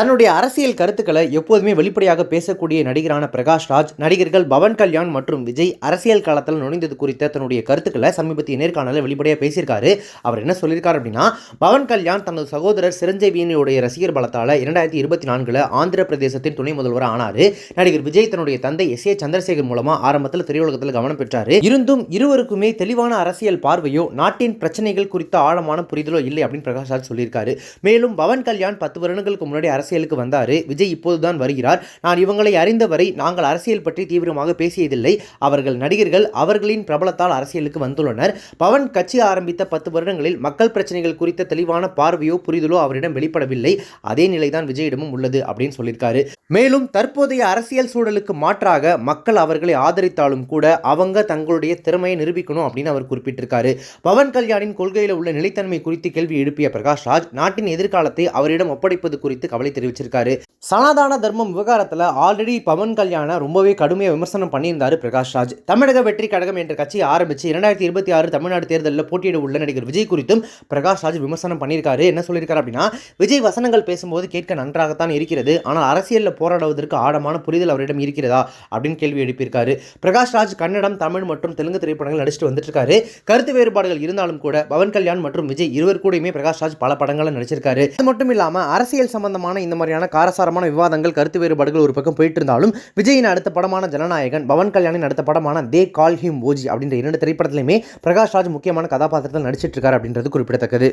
தன்னுடைய அரசியல் கருத்துக்களை எப்போதுமே வெளிப்படையாக பேசக்கூடிய நடிகரான பிரகாஷ் ராஜ் நடிகர்கள் பவன் கல்யாண் மற்றும் விஜய் அரசியல் காலத்தில் நுழைந்தது குறித்த தன்னுடைய கருத்துக்களை சமீபத்திய நேர்காணலில் வெளிப்படையாக பேசியிருக்காரு. அவர் என்ன சொல்லியிருக்காரு அப்படின்னா பவன் கல்யாண் தனது சகோதரர் சிரஞ்சீவியினுடைய ரசிகர் பலத்தால் இரண்டாயிரத்தி இருபத்தி நான்கில் ஆந்திர பிரதேசத்தின் துணை முதல்வர் ஆனார். நடிகர் விஜய் தன்னுடைய தந்தை எஸ் ஏ சந்திரசேகர் மூலமாக ஆரம்பத்தில் திரையுலகத்தில் கவனம் பெற்றார். இருந்தும் இருவருக்குமே தெளிவான அரசியல் பார்வையோ நாட்டின் பிரச்சனைகள் குறித்த ஆழமான புரிதலோ இல்லை அப்படின்னு பிரகாஷ் ராஜ் சொல்லியிருக்காரு. மேலும் பவன் கல்யாண் பத்து வருடங்களுக்கு முன்னாடி அரசியலுக்கு வந்தார். விஜய் இப்போதுதான் வருகிறார். நான் இவங்களை அறிந்தவரை நாங்கள் அரசியல் பற்றி தீவிரமாக பேசியதில்லை. அவர்கள் நடிகர்கள் அவர்களின் பிரபலத்தால் அரசியலுக்கு வந்துள்ளனர். பவன் கட்சி ஆரம்பித்த பத்து வருடங்களில் மக்கள் பிரச்சனைகள் குறித்த தெளிவான பார்வையோ புரிதலோ அவரிடம் வெளிப்படவில்லை. அதே நிலைதான் விஜயிடமும் உள்ளது அப்படின்னு சொல்லியிருக்காரு. மேலும் தற்போதைய அரசியல் சூழலுக்கு மாற்றாக மக்கள் அவர்களை ஆதரித்தாலும் கூட அவங்க தங்களுடைய திறமையை நிரூபிக்கணும் அப்படின்னு அவர் குறிப்பிட்டிருக்காரு. பவன் கல்யாணின் கொள்கையில் உள்ள நிலைத்தன்மை குறித்து கேள்வி எழுப்பிய பிரகாஷ் ராஜ் நாட்டின் எதிர்காலத்தை அவரிடம் ஒப்படைப்பது குறித்து கவலை தெரிவிச்சிருக்காரு. சனாதான தர்மம் விவகாரத்தில் ஆல்ரெடி பவன் கல்யாண ரொம்பவே கடுமையாக விமர்சனம் பண்ணியிருந்தார் பிரகாஷ் ராஜ் தமிழக வெற்றி கழகம் என்ற கட்சியை ஆரம்பித்து இரண்டாயிரத்தி இருபத்தி ஆறு தமிழ்நாடு தேர்தலில் போட்டியிட உள்ள நடிகர் விஜய் குறித்தும் பிரகாஷ் ராஜ் விமர்சனம் பண்ணியிருக்காரு. என்ன சொல்லியிருக்காரு அப்படின்னா விஜய் வசனங்கள் பேசும்போது கேட்க நன்றாகத்தான் இருக்கிறது. ஆனால் அரசியலில் போராடுவதற்கு ஆழமான புரிதல் அவரிடம் இருக்கிறதா அப்படின்னு கேள்வி எழுப்பியிருக்காரு. பிரகாஷ் ராஜ் கன்னடம் தமிழ் மற்றும் தெலுங்கு திரைப்படங்கள் நடிச்சிட்டு வந்துட்டு இருக்காரு கருத்து வேறுபாடுகள் இருந்தாலும் கூட பவன் கல்யாண் மற்றும் விஜய் இருவர் கூடயுமே பிரகாஷ் ராஜ் பல படங்களில் நடிச்சிருக்காரு. அது மட்டும் இல்லாமல் அரசியல் சம்பந்தமான இந்த மாதிரியான காரசாரமான விவாதங்கள் கருத்து வேறுபாடுகள் ஒரு பக்கம் போயிட்டு இருந்தாலும் விஜயின் அடுத்த படமான ஜனநாயகன் பவன் கல்யாணின் அடுத்த படமான தே கால் ஹிம் ஓஜி அப்படின்ற இரண்டு திரைப்படத்திலுமே பிரகாஷ் ராஜ் முக்கியமான கதாபாத்திரத்தில் நடிச்சிட்டு இருக்காரு அப்படின்றது குறிப்பிடத்தக்கது.